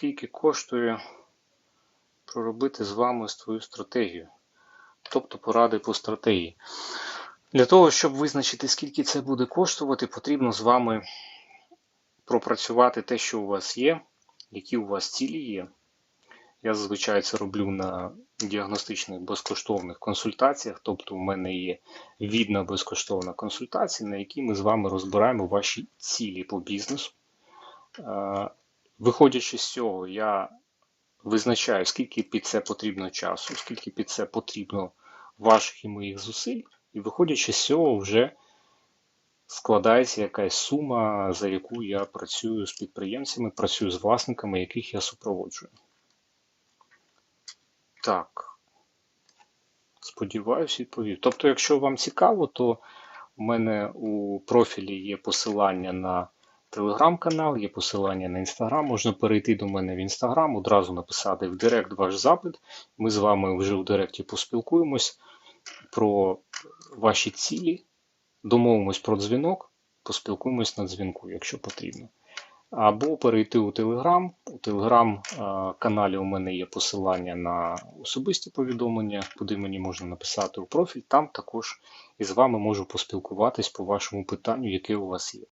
скільки коштує проробити з вами свою стратегію, тобто поради по стратегії. Для того, щоб визначити, скільки це буде коштувати, потрібно з вами пропрацювати те, що у вас є, які у вас цілі є. Я зазвичай це роблю на діагностичних безкоштовних консультаціях, тобто у мене є відна безкоштовна консультація, на якій ми з вами розбираємо ваші цілі по бізнесу. Виходячи з цього, я визначаю, скільки під це потрібно часу, скільки під це потрібно ваших і моїх зусиль, і виходячи з цього, вже складається якась сума, за яку я працюю з підприємцями, працюю з власниками, яких я супроводжую. Так. Сподіваюсь, відповів. Тобто, якщо вам цікаво, то у мене у профілі є посилання на телеграм-канал, є посилання на інстаграм. Можна перейти до мене в інстаграм, одразу написати в Директ ваш запит. Ми з вами вже в Директі поспілкуємось про ваші цілі, домовимось про дзвінок, поспілкуємось на дзвінку, якщо потрібно. Або перейти у Телеграм. У Телеграм-каналі у мене є посилання на особисті повідомлення, куди мені можна написати у профіль. Там також із вами можу поспілкуватись по вашому питанню, яке у вас є.